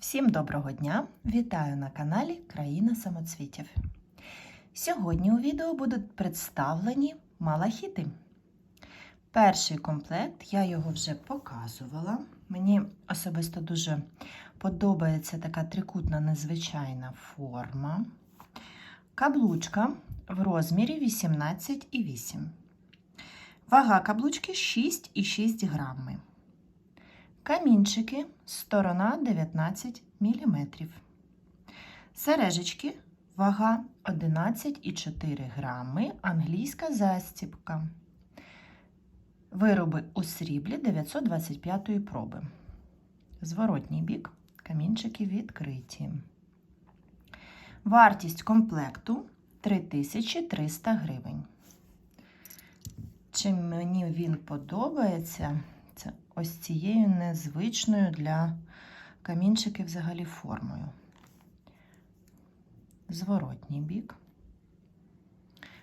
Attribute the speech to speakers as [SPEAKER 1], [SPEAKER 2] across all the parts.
[SPEAKER 1] Всім доброго дня! Вітаю на каналі Країна самоцвітів. Сьогодні у відео будуть представлені малахіти. Перший комплект, я його вже показувала. Мені особисто дуже подобається така трикутна незвичайна форма. Каблучка в розмірі 18,8. Вага каблучки 6,6 грами. Камінчики сторона 19 мм. Сережечки вага 11,4 грами. Англійська застібка. Вироби у сріблі 925 проби. Зворотній бік. Камінчики відкриті. Вартість комплекту 3300 гривень. Чим мені він подобається, ось цією незвичною для камінчиків взагалі формою. Зворотній бік.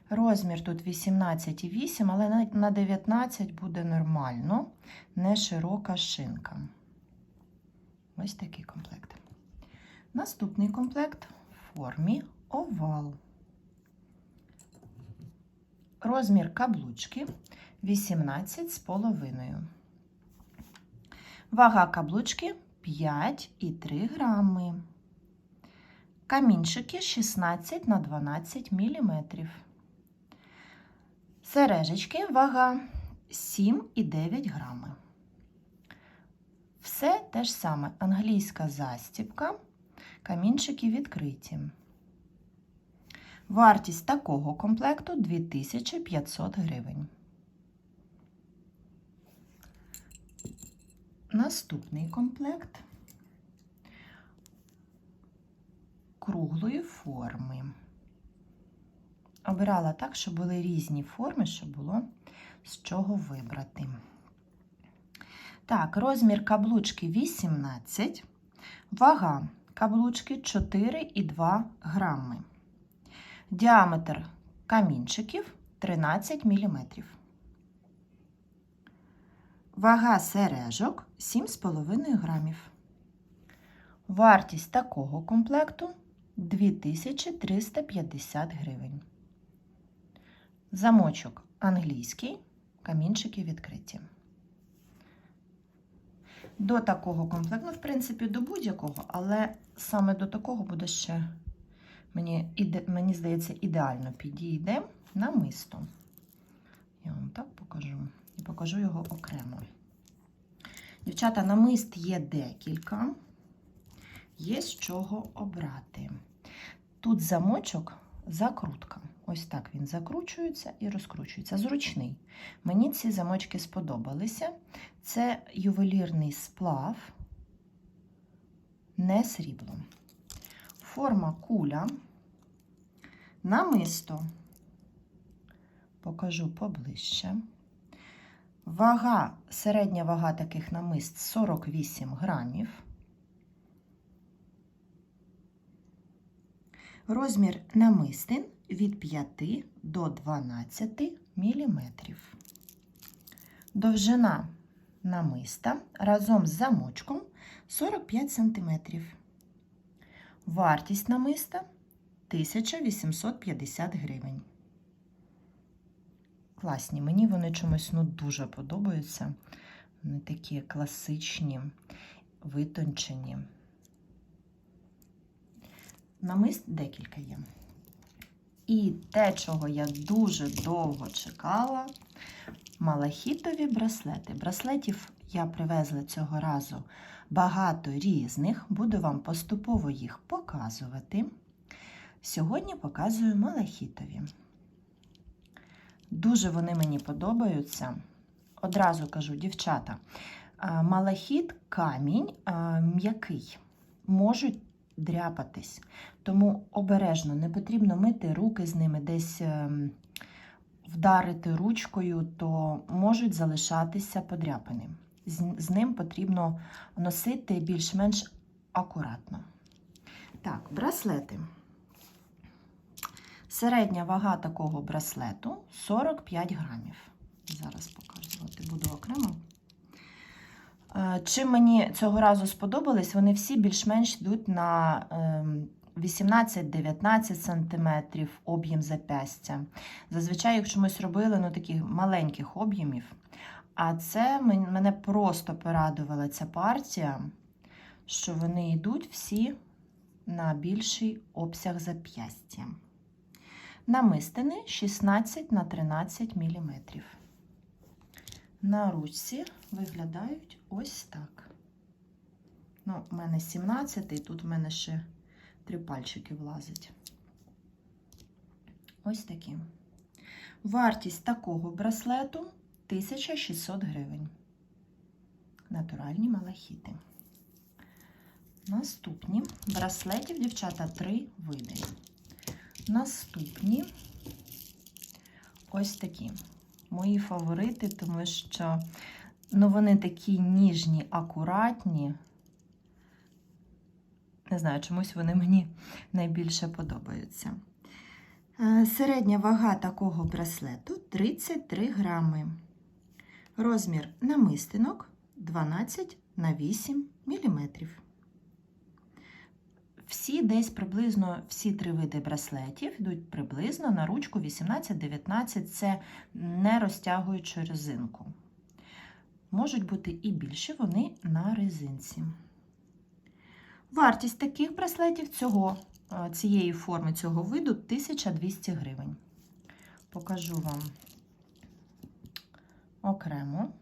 [SPEAKER 1] Розмір тут 18,8, але на 19 буде нормально, не широка шинка. Ось такий комплект. Наступний комплект в формі овал. Розмір каблучки 18 з половиною. Вага каблучки 5,3 грами. Камінчики 16 на 12 мм. Сережечки вага 7,9 грами. Все те ж саме англійська застібка, камінчики відкриті. Вартість такого комплекту 2500 гривень. Наступний комплект круглої форми. Обирала так, щоб були різні форми, щоб було з чого вибрати. Так, розмір каблучки 18, вага каблучки 4,2 грами. Діаметр камінчиків 13 мм. Вага сережок 7,5 грамів. Вартість такого комплекту 2350 гривень. Замочок англійський, камінчики відкриті. До такого комплекту, ну, в принципі, до будь-якого, але саме до такого буде ще, мені, іде, мені здається, ідеально підійде намисто. Я вам так покажу. І покажу його окремо. Дівчата, намист є декілька, є з чого обрати. Тут замочок, закрутка. Ось так він закручується і розкручується. Зручний. Мені ці замочки сподобалися. Це ювелірний сплав, не срібло. Форма куля, намисто. Покажу поближче. Вага, середня вага таких намист 48 грамів. Розмір намистин від 5 до 12 мм. Довжина намиста разом з замочком 45 см. Вартість намиста 1850 гривень. Класні, мені вони чомусь ну, дуже подобаються. Вони такі класичні, витончені. Намист декілька є. І те, чого я дуже довго чекала, малахітові браслети. Браслетів я привезла цього разу багато різних, буду вам поступово їх показувати. Сьогодні показую малахітові. Дуже вони мені подобаються. Одразу кажу, дівчата, малахіт камінь м'який, можуть дряпатись. Тому обережно не потрібно мити руки з ними, десь ем, вдарити ручкою, то можуть залишатися подряпини. З ним потрібно носити більш-менш акуратно. Так, браслети. Середня вага такого браслету 45 грамів. Зараз показувати буду окремо. Е, Чим мені цього разу сподобались, вони всі більш-менш йдуть на ем, 18-19 см об'єм запястя. Зазвичай їх чомусь робили ну, таких маленьких об'ємів. А це мене просто порадувала ця партія, що вони йдуть всі на більший обсяг зап'ястя. Намистини 16 на 13 мм. На ручці виглядають ось так. Ну, у мене 17, і тут в мене ще три пальчики влазить. Ось такі. Вартість такого браслету 1600 гривень. Натуральні малахіти. Наступні браслетів, дівчата, три види. Наступні ось такі. Мої фаворити, тому що ну, вони такі ніжні, акуратні. Не знаю, чомусь вони мені найбільше подобаються. Е, Середня вага такого браслету 33 грами. Розмір намистинок 12 на 8 мм. Всі десь приблизно всі три види браслетів йдуть приблизно на ручку 18-19, це не розтягуючи резинку. Можуть бути і більші вони на резинці. Вартість таких браслетів цього, е, цієї форми, цього виду 1200 гривень. Покажу вам окремо.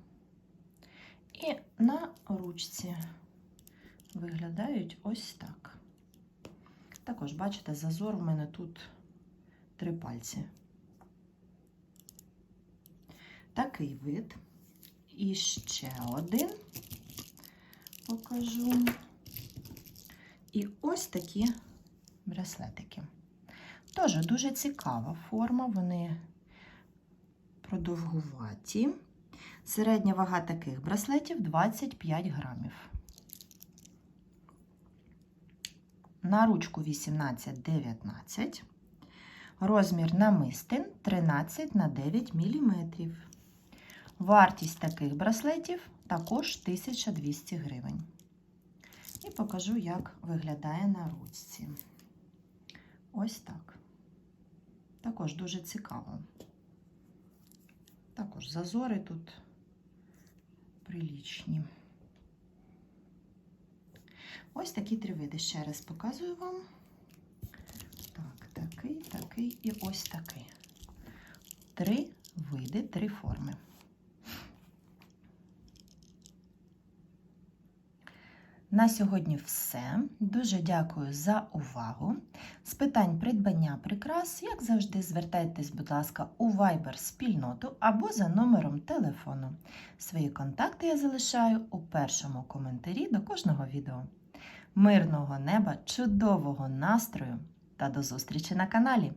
[SPEAKER 1] І на ручці виглядають ось так. Також, бачите, зазор в мене тут три пальці. Такий вид. І ще один покажу. І ось такі браслетики. Теж дуже цікава форма, вони продовгуваті. Середня вага таких браслетів 25 грамів. На ручку 18-19. Розмір намистин 13 на 9 мм. Вартість таких браслетів також 1200 гривень. І покажу, як виглядає на ручці. Ось так. Також дуже цікаво. Також зазори тут прилічні. Ось такі три види. Ще раз показую вам. Так, такий, такий і ось такий. Три види, три форми. На сьогодні все. Дуже дякую за увагу. З питань придбання прикрас, як завжди, звертайтесь, будь ласка, у Viber спільноту або за номером телефону. Свої контакти я залишаю у першому коментарі до кожного відео. Мирного неба, чудового настрою та до зустрічі на каналі!